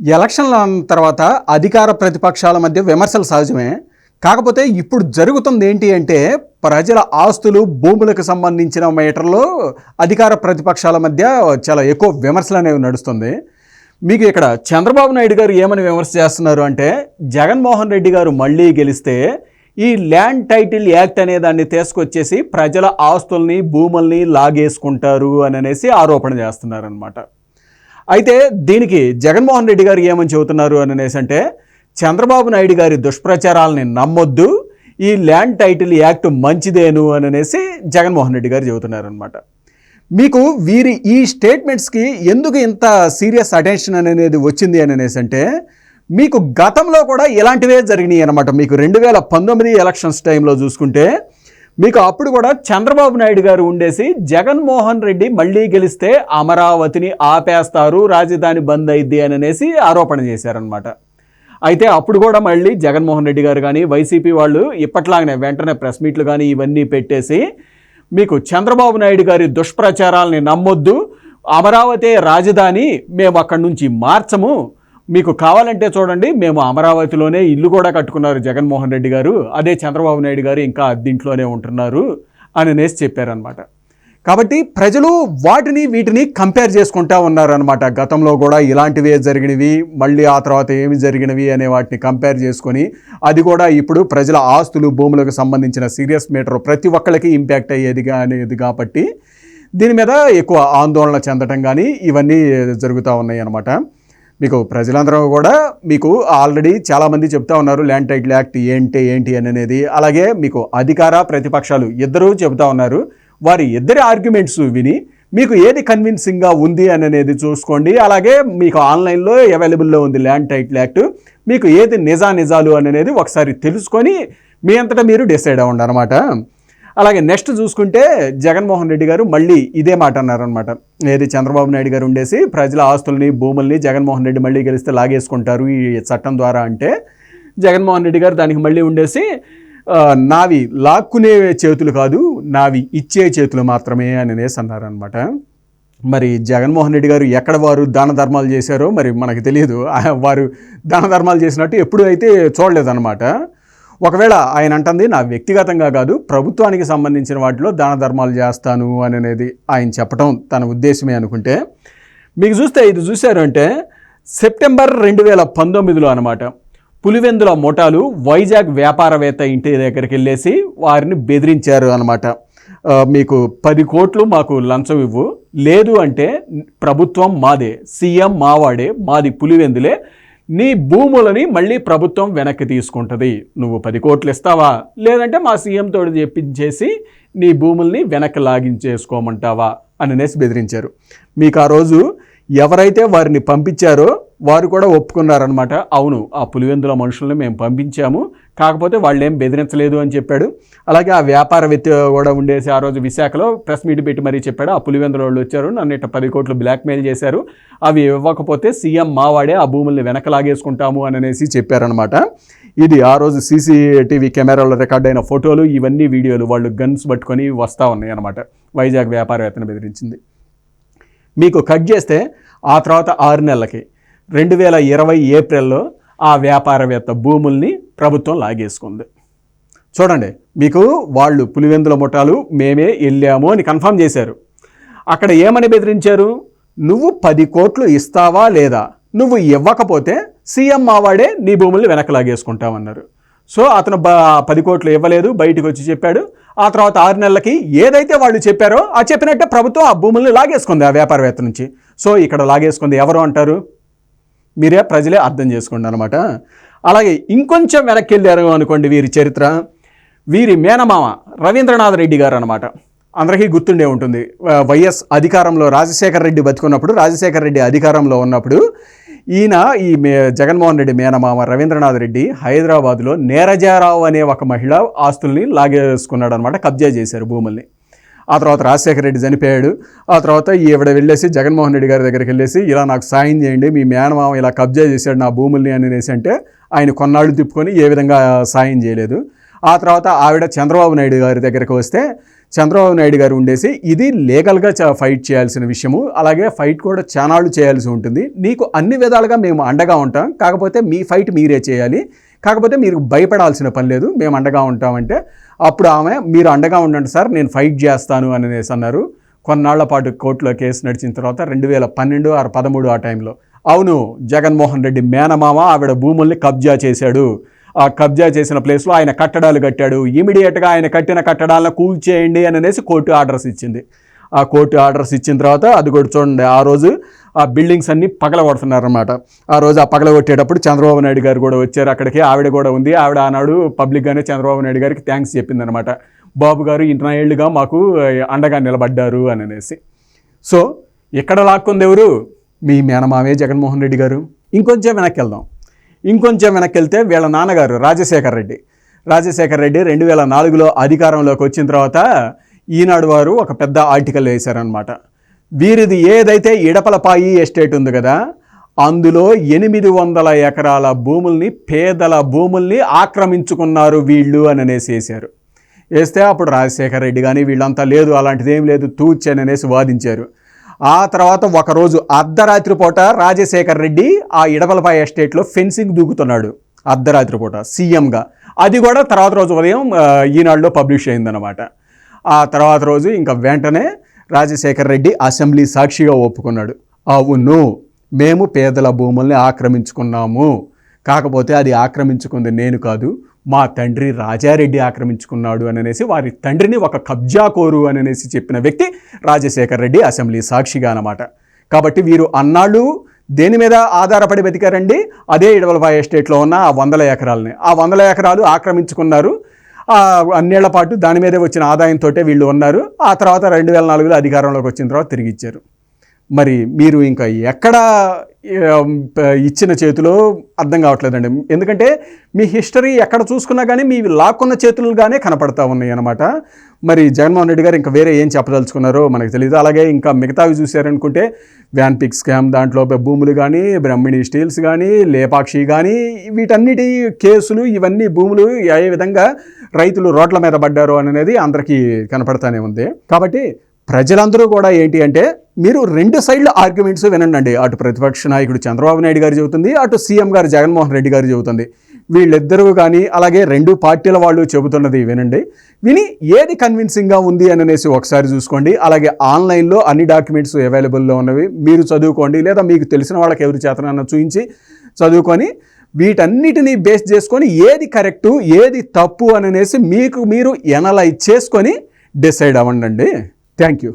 ఎలక్షన్ల తర్వాత అధికార ప్రతిపక్షాల మధ్య విమర్శలు సహజమే. కాకపోతే ఇప్పుడు జరుగుతుంది ఏంటి అంటే ప్రజల ఆస్తులు భూములకు సంబంధించిన మేటర్లో అధికార ప్రతిపక్షాల మధ్య చాలా ఎక్కువ విమర్శలు అనేవి నడుస్తుంది. మీకు ఇక్కడ చంద్రబాబు నాయుడు గారు ఏమని విమర్శ చేస్తున్నారు అంటే జగన్మోహన్ రెడ్డి గారు మళ్ళీ గెలిస్తే ఈ ల్యాండ్ టైటిల్ యాక్ట్ అనే దాన్ని తీసుకొచ్చేసి ప్రజల ఆస్తుల్ని భూముల్ని లాగేసుకుంటారు అని అనేసి ఆరోపణ చేస్తున్నారనమాట అయితే దీనికి జగన్మోహన్ రెడ్డి గారు ఏమని చెబుతున్నారు అని అనేసి అంటే చంద్రబాబు నాయుడు గారి దుష్ప్రచారాలని నమ్మొద్దు ఈ ల్యాండ్ టైటిల్ యాక్ట్ మంచిదేను అని అనేసి జగన్మోహన్ రెడ్డి గారు చెబుతున్నారనమాట మీకు వీరి ఈ స్టేట్మెంట్స్కి ఎందుకు ఇంత సీరియస్ అటెన్షన్ అనేది వచ్చింది అని అనేసి అంటే మీకు గతంలో కూడా ఇలాంటివే జరిగినాయి అనమాట మీకు రెండు వేల పంతొమ్మిది ఎలక్షన్స్ టైంలో చూసుకుంటే మీకు అప్పుడు కూడా చంద్రబాబు నాయుడు గారు ఉండేసి జగన్మోహన్ రెడ్డి మళ్ళీ గెలిస్తే అమరావతిని ఆపేస్తారు రాజధాని బంద్ అయింది అని అనేసి ఆరోపణ చేశారనమాట అయితే అప్పుడు కూడా మళ్ళీ జగన్మోహన్ రెడ్డి గారు కానీ వైసీపీ వాళ్ళు ఇప్పట్లాగానే వెంటనే ప్రెస్ మీట్లు కానీ ఇవన్నీ పెట్టేసి మీకు చంద్రబాబు నాయుడు గారి దుష్ప్రచారాలని నమ్మొద్దు అమరావతి రాజధాని మేము అక్కడి నుంచి మార్చము మీకు కావాలంటే చూడండి మేము అమరావతిలోనే ఇల్లు కూడా కట్టుకున్నారు జగన్మోహన్ రెడ్డి గారు. అదే చంద్రబాబు నాయుడు గారు ఇంకా దీంట్లోనే ఉంటున్నారు అని అనేసి చెప్పారనమాట కాబట్టి ప్రజలు వాటిని వీటిని కంపేర్ చేసుకుంటా ఉన్నారనమాట గతంలో కూడా ఇలాంటివే జరిగినవి మళ్ళీ ఆ తర్వాత ఏమి జరిగినవి అనే వాటిని కంపేర్ చేసుకొని అది కూడా ఇప్పుడు ప్రజల ఆస్తులు భూములకు సంబంధించిన సీరియస్ మీటర్ ప్రతి ఒక్కళ్ళకి ఇంపాక్ట్ అయ్యేదిగా అనేది కాబట్టి దీని మీద ఎక్కువ ఆందోళన చెందటం కానీ ఇవన్నీ జరుగుతూ ఉన్నాయి అన్నమాట మీకు ప్రజలందరూ కూడా మీకు ఆల్రెడీ చాలామంది చెప్తా ఉన్నారు ల్యాండ్ టైటిల్ యాక్ట్ ఏంటి ఏంటి అని అనేది. అలాగే మీకు అధికార ప్రతిపక్షాలు ఇద్దరూ చెబుతా ఉన్నారు. వారి ఇద్దరి ఆర్గ్యుమెంట్స్ విని మీకు ఏది కన్విన్సింగ్గా ఉంది అని అనేది చూసుకోండి. అలాగే మీకు ఆన్లైన్లో అవైలబుల్లో ఉంది ల్యాండ్ టైటిల్ యాక్ట్. మీకు ఏది నిజా నిజాలు అని అనేది ఒకసారి తెలుసుకొని మీ అంతటా మీరు డిసైడ్ అవ్వండి అనమాట అలాగే నెక్స్ట్ చూసుకుంటే జగన్మోహన్ రెడ్డి గారు మళ్ళీ ఇదే మాట అన్నారనమాట ఏది చంద్రబాబు నాయుడు గారు ఉండేసి ప్రజల ఆస్తుల్ని భూముల్ని జగన్మోహన్ రెడ్డి మళ్ళీ గెలిస్తే లాగేసుకుంటారు ఈ చట్టం ద్వారా అంటే జగన్మోహన్ రెడ్డి గారు దానికి మళ్ళీ ఉండేసి నావి లాక్కునే చేతులు కాదు నావి ఇచ్చే చేతులు మాత్రమే అని అనేసి అన్నారనమాట మరి జగన్మోహన్ రెడ్డి గారు ఎక్కడ వారు దాన ధర్మాలు చేశారో మరి మనకు తెలియదు. వారు దాన ధర్మాలు చేసినట్టు ఎప్పుడు అయితే చూడలేదన్నమాట. ఒకవేళ ఆయన అంటుంది నా వ్యక్తిగతంగా కాదు ప్రభుత్వానికి సంబంధించిన వాటిలో దాన ధర్మాలు చేస్తాను అని అనేది ఆయన చెప్పడం తన ఉద్దేశమే అనుకుంటే మీకు చూస్తే ఇది చూశారు అంటే సెప్టెంబర్ రెండు వేల పంతొమ్మిదిలో అనమాట పులివెందుల ముఠాలు వైజాగ్ వ్యాపారవేత్త ఇంటి దగ్గరికి వెళ్ళేసి వారిని బెదిరించారు అనమాట మీకు పది కోట్లు మాకు లంచం ఇవ్వు లేదు అంటే ప్రభుత్వం మాదే సీఎం మావాడే మాది పులివెందులే నీ భూములని మళ్ళీ ప్రభుత్వం వెనక్కి తీసుకుంటుంది. నువ్వు పది కోట్లు ఇస్తావా? లేదంటే మా సీఎం తోడు చెప్పించేసి నీ భూముల్ని వెనక్కి లాగించేసుకోమంటావా? అని అనేసి బెదిరించారు. మీకు ఆ రోజు ఎవరైతే వారిని పంపించారో వారు కూడా ఒప్పుకున్నారనమాట అవును ఆ పులివెందుల మనుషుల్ని మేము పంపించాము. కాకపోతే వాళ్ళు ఏం బెదిరించలేదు అని చెప్పాడు. అలాగే ఆ వ్యాపారవేత్త కూడా ఉండేసి ఆ రోజు విశాఖలో ప్రెస్ మీట్ పెట్టి మరీ చెప్పాడు. ఆ పులివెందుల వాళ్ళు వచ్చారు. నన్ను ఇట్ట పది కోట్లు బ్లాక్మెయిల్ చేశారు. అవి ఇవ్వకపోతే సీఎం మావాడే ఆ భూముల్ని వెనక లాగేసుకుంటాము అని అనేసి చెప్పారనమాట ఇది ఆ రోజు సీసీటీవీ కెమెరాలో రికార్డ్ అయిన ఫోటోలు ఇవన్నీ వీడియోలు వాళ్ళు గన్స్ పట్టుకొని వస్తూ ఉన్నాయి అనమాట వైజాగ్ వ్యాపారవేత్తను బెదిరించింది. మీకు కట్ చేస్తే ఆ తర్వాత ఆరు నెలలకి రెండు వేల ఇరవై ఏప్రిల్లో ఆ వ్యాపారవేత్త భూముల్ని ప్రభుత్వం లాగేసుకుంది. చూడండి మీకు వాళ్ళు పులివెందుల ముఠాలు మేమే వెళ్ళాము అని కన్ఫర్మ్ చేశారు. అక్కడ ఏమని బెదిరించారు? నువ్వు పది కోట్లు ఇస్తావా లేదా? నువ్వు ఇవ్వకపోతే సీఎం మావాడే నీ భూముల్ని వెనక్కి లాగేసుకుంటామన్నారు. సో అతను పది కోట్లు ఇవ్వలేదు బయటకు వచ్చి చెప్పాడు. ఆ తర్వాత ఆరు నెలలకి ఏదైతే వాళ్ళు చెప్పారో ఆ చెప్పినట్టే ప్రభుత్వం ఆ భూముల్ని లాగేసుకుంది ఆ వ్యాపారవేత్త నుంచి. సో ఇక్కడ లాగేసుకుంది ఎవరు అంటారు? మీరే ప్రజలే అర్థం చేసుకోండి అనమాట అలాగే ఇంకొంచెం వెనక్కి వెళ్ళారు అనుకోండి వీరి చరిత్ర. వీరి మేనమామ రవీంద్రనాథ్ రెడ్డి గారు అనమాట అందరికీ గుర్తుండే ఉంటుంది. వైఎస్ అధికారంలో రాజశేఖర రెడ్డి బతుకున్నప్పుడు రాజశేఖర రెడ్డి అధికారంలో ఉన్నప్పుడు ఈయన ఈ మే జగన్మోహన్ రెడ్డి మేనమామ రవీంద్రనాథ్ రెడ్డి హైదరాబాద్లో నేరజారావు అనే ఒక మహిళ ఆస్తుల్ని లాగేసుకున్నాడు అనమాట కబ్జా చేశారు భూముల్ని. ఆ తర్వాత రాజశేఖర రెడ్డి చనిపోయాడు. ఆ తర్వాత ఈవిడ వెళ్ళేసి జగన్మోహన్ రెడ్డి గారి దగ్గరికి వెళ్ళేసి ఇలా నాకు సాయం చేయండి మీ మేనమామ ఇలా కబ్జా చేశాడు నా భూముల్ని అనేసి అంటే ఆయన కొన్నాళ్ళు తిప్పుకొని ఏ విధంగా సాయం చేయలేదు. ఆ తర్వాత ఆవిడ చంద్రబాబు నాయుడు గారి దగ్గరికి వస్తే చంద్రబాబు నాయుడు గారు ఉండేసి ఇది లీగల్గా చ- ఫైట్ చేయాల్సిన విషయము. అలాగే ఫైట్ కూడా చానాళ్ళు చేయాల్సి ఉంటుంది. నీకు అన్ని విధాలుగా మేము అండగా ఉంటాం. కాకపోతే మీ ఫైట్ మీరే చేయాలి. కాకపోతే మీరు భయపడాల్సిన పని లేదు. మేము అండగా ఉంటామంటే అప్పుడు ఆమె మీరు అండగా ఉండండి సార్ నేను ఫైట్ చేస్తాను అనేసి అన్నారు. కొన్నాళ్ళ పాటు కోర్టులో కేసు నడిచిన తర్వాత రెండు వేల పన్నెండు ఆరు పదమూడు ఆ టైంలో అవును జగన్మోహన్ రెడ్డి మేనమామ ఆవిడ భూముల్ని కబ్జా చేశాడు. ఆ కబ్జా చేసిన ప్లేస్లో ఆయన కట్టడాలు కట్టాడు. ఇమీడియట్గా ఆయన కట్టిన కట్టడాలను కూల్చేయండి అని అనేసి కోర్టు ఆర్డర్స్ ఇచ్చింది. ఆ కోర్టు ఆర్డర్స్ ఇచ్చిన తర్వాత అది కూడా చూడండి ఆ రోజు ఆ బిల్డింగ్స్ అన్నీ పగలగొడుతున్నారనమాట ఆ రోజు ఆ పగలగొట్టేటప్పుడు చంద్రబాబు నాయుడు గారు కూడా వచ్చారు అక్కడికి. ఆవిడ కూడా ఉంది. ఆవిడ ఆనాడు పబ్లిక్గానే చంద్రబాబు నాయుడు గారికి థ్యాంక్స్ చెప్పిందనమాట బాబు గారు ఇన్నేళ్ళుగా మాకు అండగా నిలబడ్డారు అని అనేసి. సో ఇక్కడ లాక్కుంది ఎవరు? మీ మేనమామే జగన్మోహన్ రెడ్డి గారు. ఇంకొంచెం వెనక్కి వెళ్దాం ఇంకొంచెం వెనక్కి వెళ్తే వీళ్ళ నాన్నగారు రాజశేఖర్ రెడ్డి. రాజశేఖర్ రెడ్డి రెండు వేల నాలుగులో అధికారంలోకి వచ్చిన తర్వాత ఈనాడు వారు ఒక పెద్ద ఆర్టికల్ వేశారనమాట వీరిది ఏదైతే ఇడపలపాయి ఎస్టేట్ ఉంది కదా అందులో ఎనిమిది వందల ఎకరాల భూముల్ని పేదల భూముల్ని ఆక్రమించుకున్నారు వీళ్ళు అని అనేసి వేశారు. వేస్తే అప్పుడు రాజశేఖర రెడ్డి కానీ వీళ్ళంతా లేదు అలాంటిది ఏం లేదు తూచి అని అనేసి వాదించారు. ఆ తర్వాత ఒకరోజు అర్ధరాత్రి పూట రాజశేఖర రెడ్డి ఆ ఇడపలపాయ ఎస్టేట్లో ఫెన్సింగ్ దూకుతున్నాడు. అర్ధరాత్రి పూట సీఎంగా. అది కూడా తర్వాత రోజు ఉదయం ఈనాడులో పబ్లిష్ అయిందనమాట ఆ తర్వాత రోజు ఇంకా వెంటనే రాజశేఖర రెడ్డి అసెంబ్లీ సాక్షిగా ఒప్పుకున్నాడు. అవును మేము పేదల భూముల్ని ఆక్రమించుకున్నాము. కాకపోతే అది ఆక్రమించుకుంది నేను కాదు మా తండ్రి రాజారెడ్డి ఆక్రమించుకున్నాడు అని అనేసి వారి తండ్రిని ఒక కబ్జా కోరు అని అనేసి చెప్పిన వ్యక్తి రాజశేఖర్ రెడ్డి అసెంబ్లీ సాక్షిగా అనమాట కాబట్టి వీరు అన్నాళ్ళు దేని మీద ఆధారపడి బతికారండి? అదే ఇడవలపాయ ఎస్టేట్లో ఉన్న ఆ వందల ఎకరాలని. ఆ వందల ఎకరాలు ఆక్రమించుకున్నారు. అన్నేళ్ళ పాటు దాని మీదే వచ్చిన ఆదాయంతో వీళ్ళు ఉన్నారు. ఆ తర్వాత రెండు వేల నాలుగులో అధికారంలోకి వచ్చిన తర్వాత తిరిగి ఇచ్చారు. మరి మీరు ఇంకా ఎక్కడ ఇచ్చిన చేతిలో అర్థం కావట్లేదండి. ఎందుకంటే మీ హిస్టరీ ఎక్కడ చూసుకున్నా కానీ మీ లాక్కున్న చేతులుగానే కనపడతా ఉన్నాయి అనమాట మరి జగన్మోహన్ రెడ్డి గారు ఇంకా వేరే ఏం చెప్పదలుచుకున్నారో మనకు తెలియదు అలాగే ఇంకా మిగతావి చూశారనుకుంటే వ్యాన్ పిక్ స్కామ్ దాంట్లో భూములు కానీ బ్రహ్మిణి స్టీల్స్ కానీ లేపాక్షి కానీ వీటన్నిటి కేసులు ఇవన్నీ భూములు ఏ విధంగా రైతులు రోడ్ల మీద పడ్డారు అనేది అందరికీ కనపడతానే ఉంది. కాబట్టి ప్రజలందరూ కూడా ఏంటి అంటే మీరు రెండు సైడ్ల ఆర్గ్యుమెంట్స్ వినండి అటు ప్రతిపక్ష నాయకుడు చంద్రబాబు నాయుడు గారు చెబుతుంది అటు సీఎం గారు జగన్మోహన్ రెడ్డి గారు చెబుతుంది. వీళ్ళిద్దరూ కానీ అలాగే రెండు పార్టీల వాళ్ళు చెబుతున్నది వినండి. విని ఏది కన్విన్సింగ్గా ఉంది అని అనేసి ఒకసారి చూసుకోండి. అలాగే ఆన్లైన్లో అన్ని డాక్యుమెంట్స్ అవైలబుల్లో ఉన్నవి మీరు చదువుకోండి. లేదా మీకు తెలిసిన వాళ్ళకి ఎవరి చేతనన్నా చూపించి చదువుకొని వీటన్నిటిని బేస్ చేసుకొని ఏది కరెక్టు ఏది తప్పు అని అనేసి మీకు మీరు ఎనలైజ్ చేసుకొని డిసైడ్ అవ్వండి థ్యాంక్ యూ